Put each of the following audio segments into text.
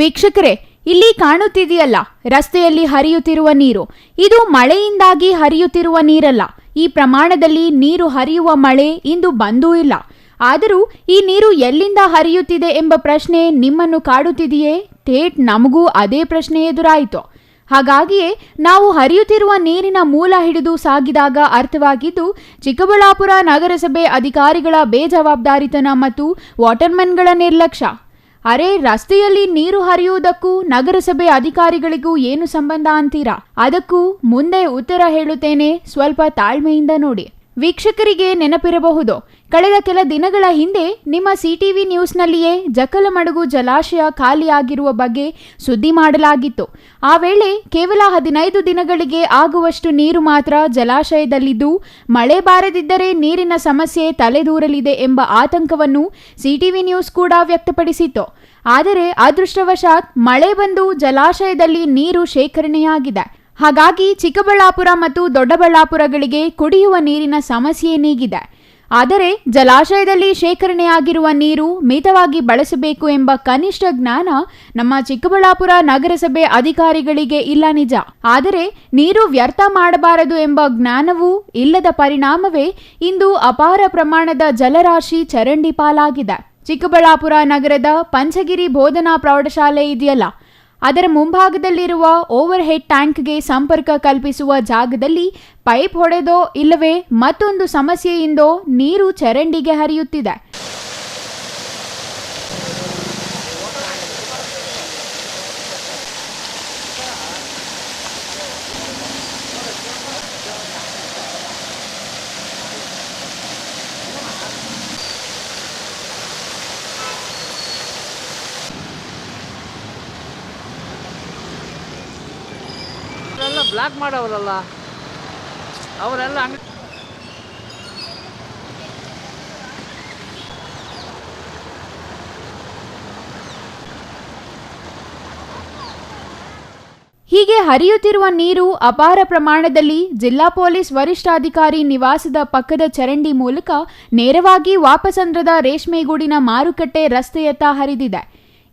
ವೀಕ್ಷಕರೇ, ಇಲ್ಲಿ ಕಾಣುತ್ತಿದೆಯಲ್ಲ, ರಸ್ತೆಯಲ್ಲಿ ಹರಿಯುತ್ತಿರುವ ನೀರು. ಇದು ಮಳೆಯಿಂದಾಗಿ ಹರಿಯುತ್ತಿರುವ ನೀರಲ್ಲ. ಈ ಪ್ರಮಾಣದಲ್ಲಿ ನೀರು ಹರಿಯುವ ಮಳೆ ಇಂದು ಬಂದೂ ಇಲ್ಲ. ಆದರೂ ಈ ನೀರು ಎಲ್ಲಿಂದ ಹರಿಯುತ್ತಿದೆ ಎಂಬ ಪ್ರಶ್ನೆ ನಿಮ್ಮನ್ನು ಕಾಡುತ್ತಿದೆಯೇ? ಥೇಟ್, ನಮಗೂ ಅದೇ ಪ್ರಶ್ನೆ ಎದುರಾಯಿತು. ಹಾಗಾಗಿಯೇ, ನಾವು ಹರಿಯುತ್ತಿರುವ ನೀರಿನ ಮೂಲ ಹಿಡಿದು ಸಾಗಿದಾಗ ಅರ್ಥವಾಗಿದ್ದು, ಚಿಕ್ಕಬಳ್ಳಾಪುರ ನಗರಸಭೆ ಅಧಿಕಾರಿಗಳ ಬೇಜವಾಬ್ದಾರಿತನ ಮತ್ತು ವಾಟರ್ಮನ್ಗಳ ನಿರ್ಲಕ್ಷ್ಯ. ಅರೆ, ರಸ್ತೆಯಲ್ಲಿ ನೀರು ಹರಿಯುವುದಕ್ಕೂ ನಗರಸಭೆ ಅಧಿಕಾರಿಗಳಿಗೂ ಏನು ಸಂಬಂಧ ಅಂತೀರಾ? ಅದಕ್ಕೂ ಮುಂದೆ ಉತ್ತರ ಹೇಳುತ್ತೇನೆ. ಸ್ವಲ್ಪ ತಾಳ್ಮೆಯಿಂದ ನೋಡಿ. ವೀಕ್ಷಕರಿಗೆ ನೆನಪಿರಬಹುದು, ಕಳೆದ ಕೆಲ ದಿನಗಳ ಹಿಂದೆ ನಿಮ್ಮ ಸಿಟಿವಿ ನ್ಯೂಸ್ನಲ್ಲಿಯೇ ಜಕಲಮಡುಗು ಜಲಾಶಯ ಖಾಲಿಯಾಗಿರುವ ಬಗ್ಗೆ ಸುದ್ದಿ ಮಾಡಲಾಗಿತ್ತು. ಆ ವೇಳೆ ಕೇವಲ ಹದಿನೈದು ದಿನಗಳಿಗೆ ಆಗುವಷ್ಟು ನೀರು ಮಾತ್ರ ಜಲಾಶಯದಲ್ಲಿದ್ದು, ಮಳೆ ಬಾರದಿದ್ದರೆ ನೀರಿನ ಸಮಸ್ಯೆ ತಲೆದೂರಲಿದೆ ಎಂಬ ಆತಂಕವನ್ನು ಸಿಟಿವಿ ನ್ಯೂಸ್ ಕೂಡ ವ್ಯಕ್ತಪಡಿಸಿತ್ತು. ಆದರೆ ಅದೃಷ್ಟವಶಾತ್ ಮಳೆ ಬಂದು ಜಲಾಶಯದಲ್ಲಿ ನೀರು ಶೇಖರಣೆಯಾಗಿದೆ. ಹಾಗಾಗಿ ಚಿಕ್ಕಬಳ್ಳಾಪುರ ಮತ್ತು ದೊಡ್ಡಬಳ್ಳಾಪುರಗಳಿಗೆ ಕುಡಿಯುವ ನೀರಿನ ಸಮಸ್ಯೆ ನೀಗಿದೆ. ಆದರೆ ಜಲಾಶಯದಲ್ಲಿ ಶೇಖರಣೆಯಾಗಿರುವ ನೀರು ಮಿತವಾಗಿ ಬಳಸಬೇಕು ಎಂಬ ಕನಿಷ್ಠ ಜ್ಞಾನ ನಮ್ಮ ಚಿಕ್ಕಬಳ್ಳಾಪುರ ನಗರಸಭೆ ಅಧಿಕಾರಿಗಳಿಗೆ ಇಲ್ಲ ನಿಜ. ಆದರೆ ನೀರು ವ್ಯರ್ಥ ಮಾಡಬಾರದು ಎಂಬ ಜ್ಞಾನವೂ ಇಲ್ಲದ ಪರಿಣಾಮವೇ ಇಂದು ಅಪಾರ ಪ್ರಮಾಣದ ಜಲರಾಶಿ ಚರಂಡಿ ಪಾಲಾಗಿದೆ. ಚಿಕ್ಕಬಳ್ಳಾಪುರ ನಗರದ ಪಂಚಗಿರಿ ಬೋಧನಾ ಪ್ರೌಢಶಾಲೆ ಇದೆಯಲ್ಲ ಅದರ ಮುಂಭಾಗದಲ್ಲಿರುವ ಓವರ್ ಹೆಡ್ ಟ್ಯಾಂಕ್ಗೆ ಸಂಪರ್ಕ ಕಲ್ಪಿಸುವ ಜಾಗದಲ್ಲಿ ಪೈಪ್ ಹೊಡೆದೋ ಇಲ್ಲವೇ ಮತ್ತೊಂದು ಸಮಸ್ಯೆಯಿಂದೋ ನೀರು ಚರಂಡಿಗೆ ಹರಿಯುತ್ತಿದೆ ಅವರೆಲ್ಲ ಬ್ಲಾಕ್ ಮಾಡವರಲ್ಲ ಅವರೆಲ್ಲ ಅಂಗಡಿ ಹೀಗೆ ಹರಿಯುತ್ತಿರುವ ನೀರು ಅಪಾರ ಪ್ರಮಾಣದಲ್ಲಿ ಜಿಲ್ಲಾ ಪೊಲೀಸ್ ವರಿಷ್ಠಾಧಿಕಾರಿ ನಿವಾಸದ ಪಕ್ಕದ ಚರಂಡಿ ಮೂಲಕ ನೇರವಾಗಿ ವಾಪಸಂದ್ರದ ರೇಷ್ಮೆಗೂಡಿನ ಮಾರುಕಟ್ಟೆ ರಸ್ತೆಯತ್ತ ಹರಿದಿದೆ.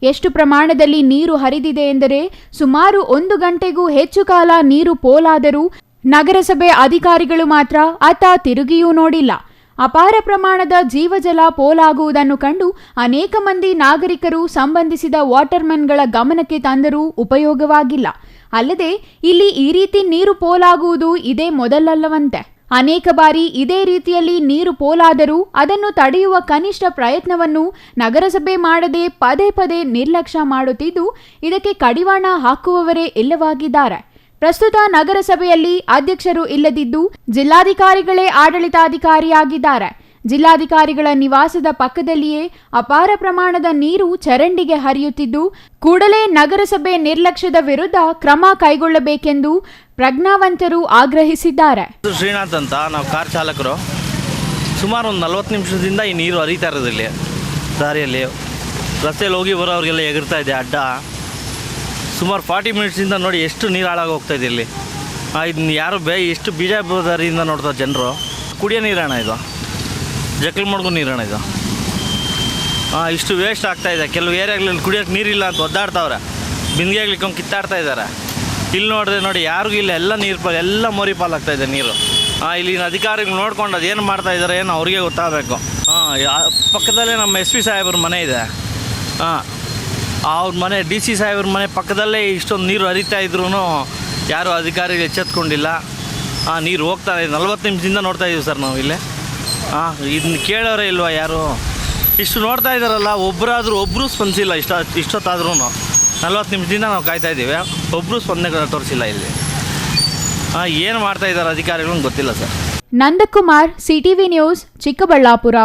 ಎಷ್ಟು ಪ್ರಮಾಣದಲ್ಲಿ ನೀರು ಹರಿದಿದೆ ಎಂದರೆ ಸುಮಾರು ಒಂದು ಗಂಟೆಗೂ ಹೆಚ್ಚು ಕಾಲ ನೀರು ಪೋಲಾದರೂ ನಗರಸಭೆ ಅಧಿಕಾರಿಗಳು ಮಾತ್ರ ಆತ ತಿರುಗಿಯೂ ನೋಡಿಲ್ಲ. ಅಪಾರ ಪ್ರಮಾಣದ ಜೀವಜಲ ಪೋಲಾಗುವುದನ್ನು ಕಂಡು ಅನೇಕ ಮಂದಿ ನಾಗರಿಕರು ಸಂಬಂಧಿಸಿದ ವಾಟರ್ಮನ್ಗಳ ಗಮನಕ್ಕೆ ತಂದರೂ ಉಪಯೋಗವಾಗಿಲ್ಲ. ಅಲ್ಲದೆ ಇಲ್ಲಿ ಈ ರೀತಿ ನೀರು ಪೋಲಾಗುವುದು ಇದೇ ಮೊದಲಲ್ಲವಂತೆ. ಅನೇಕ ಬಾರಿ ಇದೇ ರೀತಿಯಲ್ಲಿ ನೀರು ಪೋಲಾದರೂ ಅದನ್ನು ತಡೆಯುವ ಕನಿಷ್ಠ ಪ್ರಯತ್ನವನ್ನು ನಗರಸಭೆ ಮಾಡದೆ ಪದೇ ಪದೇ ನಿರ್ಲಕ್ಷ್ಯ ಮಾಡುತ್ತಿದ್ದು, ಇದಕ್ಕೆ ಕಡಿವಾಣ ಹಾಕುವವರೇ ಇಲ್ಲವಾಗಿದ್ದಾರೆ. ಪ್ರಸ್ತುತ ನಗರಸಭೆಯಲ್ಲಿ ಅಧ್ಯಕ್ಷರು ಇಲ್ಲದಿದ್ದು, ಜಿಲ್ಲಾಧಿಕಾರಿಗಳೇ ಆಡಳಿತಾಧಿಕಾರಿಯಾಗಿದ್ದಾರೆ. ಜಿಲ್ಲಾಧಿಕಾರಿಗಳ ನಿವಾಸದ ಪಕ್ಕದಲ್ಲಿಯೇ ಅಪಾರ ಪ್ರಮಾಣದ ನೀರು ಚರಂಡಿಗೆ ಹರಿಯುತ್ತಿದ್ದು, ಕೂಡಲೇ ನಗರಸಭೆ ನಿರ್ಲಕ್ಷ್ಯದ ವಿರುದ್ಧ ಕ್ರಮ ಕೈಗೊಳ್ಳಬೇಕೆಂದು ಪ್ರಜ್ಞಾವಂತರು ಆಗ್ರಹಿಸಿದ್ದಾರೆ. ಶ್ರೀನಾಥ್ ಅಂತ ನಾವು ಕಾರ್ ಚಾಲಕರು. ಸುಮಾರು ಒಂದು ನಲ್ವತ್ತು ನಿಮಿಷದಿಂದ ಈ ನೀರು ಹರಿತಾ ಇರೋದು ಇಲ್ಲಿ, ದಾರಿಯಲ್ಲಿ. ರಸ್ತೆಯಲ್ಲಿ ಹೋಗಿ ಬರೋರಿಗೆಲ್ಲ ಎಗರ್ತಾ ಇದೆ ಅಡ್ಡ. ಸುಮಾರು ಫಾರ್ಟಿ ಮಿನಿಟ್ಸಿಂದ ನೋಡಿ ಎಷ್ಟು ನೀರು ಹಾಳಾಗಿ ಹೋಗ್ತಾ ಇದೆ ಇಲ್ಲಿ. ಇದನ್ನ ಯಾರು ಬೇ ಎಷ್ಟು ಬೀಜಾಬಾರಿಯಿಂದ ನೋಡ್ತಾರೆ ಜನರು. ಕುಡಿಯೋ ನೀರಾಣ ಇದು. ಜಕ್ಕಲ್ ಮಾಡ್ಕೊಂಡು ನೀರಣ ಇದು ಹಾಂ ಇಷ್ಟು ವೇಸ್ಟ್ ಆಗ್ತಾ ಇದೆ. ಕೆಲವು ಏರಿಯಾಗಳಲ್ಲಿ ಕುಡಿಯೋಕೆ ನೀರಿಲ್ಲ ಅಂತ ಒದ್ದಾಡ್ತಾವ್ರೆ. ಬಿಂದಿಗೆಗಳಿಕೊಂಡು ಕಿತ್ತಾಡ್ತಾ ಇದ್ದಾರೆ ಇಲ್ಲಿ ನೋಡಿದ್ರೆ ನೋಡಿ, ಯಾರಿಗೂ ಇಲ್ಲ, ಎಲ್ಲ ನೀರು ಪಾಲ್, ಎಲ್ಲ ಮೋರಿ ಆಗ್ತಾ ಇದೆ ನೀರು. ಹಾಂ ಇಲ್ಲಿನ ಅಧಿಕಾರಿಗಳು ನೋಡ್ಕೊಂಡು ಅದೇನು ಮಾಡ್ತಾ ಇದ್ದಾರೆ ಏನು ಅವ್ರಿಗೆ ಗೊತ್ತಾಗಬೇಕು. ಹಾಂ ಪಕ್ಕದಲ್ಲೇ ನಮ್ಮ ಎಸ್ ಪಿ ಸಾಹೇಬ್ರ ಮನೆ ಇದೆ. ಹಾಂ ಅವ್ರ ಮನೆ, ಡಿ ಸಿ ಸಾಹೇಬ್ರ ಮನೆ ಪಕ್ಕದಲ್ಲೇ ಇಷ್ಟೊಂದು ನೀರು ಹರಿತಾ ಇದ್ರೂ ಯಾರೂ ಅಧಿಕಾರಿಗಳು ಎಚ್ಚೆತ್ಕೊಂಡಿಲ್ಲ. ಹಾಂ ನೀರು ಹೋಗ್ತಾ ಇದೆ. ನಲ್ವತ್ತು ನಿಮಿಷದಿಂದ ನೋಡ್ತಾ ಇದ್ದೀವಿ ಸರ್ ನಾವು ಇಲ್ಲೇ. ಹಾಂ ಇದನ್ನ ಕೇಳೋರೇ ಇಲ್ವಾ ಯಾರು? ಇಷ್ಟು ನೋಡ್ತಾ ಇದ್ದಾರಲ್ಲ ಒಬ್ಬರಾದರೂ ಒಬ್ಬರು ಸ್ಪಂದಿಸಿಲ್ಲ, ಇಷ್ಟ ಇಷ್ಟೊತ್ತಾದ್ರೂ ನಲ್ವತ್ತು ನಿಮಿಷದಿಂದ ನಾವು ಕಾಯ್ತಾ ಇದ್ದೀವಿ. ಒಬ್ಬರು ಸ್ಪಂದನೆ ತೋರಿಸಿಲ್ಲ ಇಲ್ಲಿ. ಹಾಂ ಏನು ಮಾಡ್ತಾ ಇದ್ದಾರೆ ಅಧಿಕಾರಿಗಳು ಗೊತ್ತಿಲ್ಲ sir. Nandakumar, CTV news, Chikkaballapur.